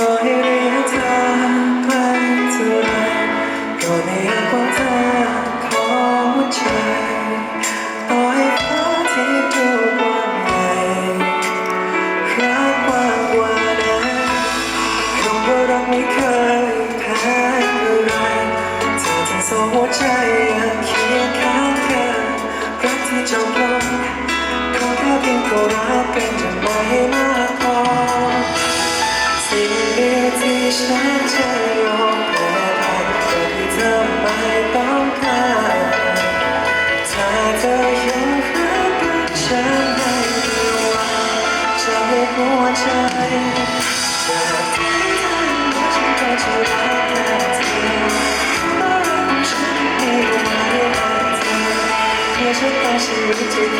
go ahead. ต้องการถ้าเธอยังรักกับฉันให้ว่าจะไม่หัวใจจากที่ทำให้ฉันก็จะรักเธอเพราะฉันไม่รู้ว่าเธอเพื่อฉันต้องชีวิตจริง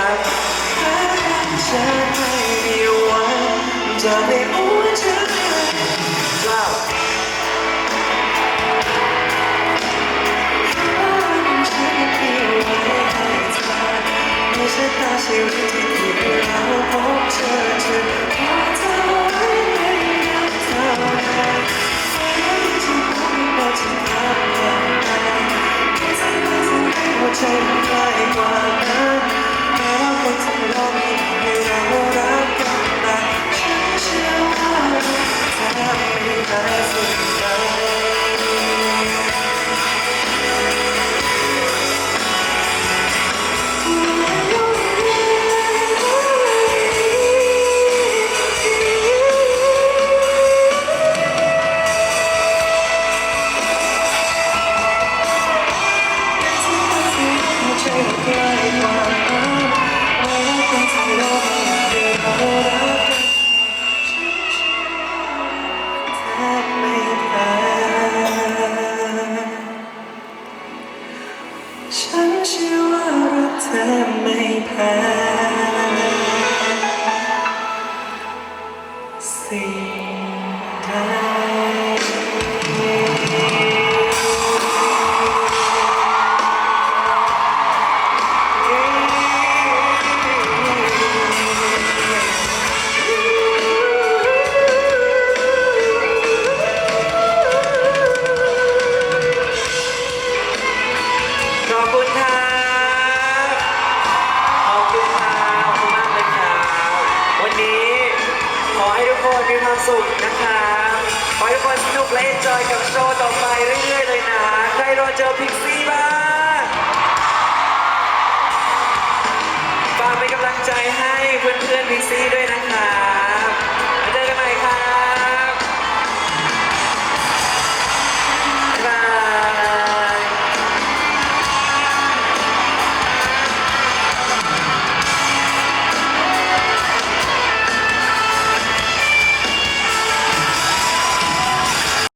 จากฉัไม่มีวันจะได้อ้วนเธอเล่าวันให้เธใชะตาชีวิตที่เราพบเจอเธอ Sim. ุขนะคะขอให้ทุกคนสนุกและเอ็นจอยกับโชว์ต่อไปเรื่อยๆเลยนะ ใครรอเจอพิกซี่บ้างฝากเป็นกำลังใจให้เพื่อนๆพิกซี่ด้วย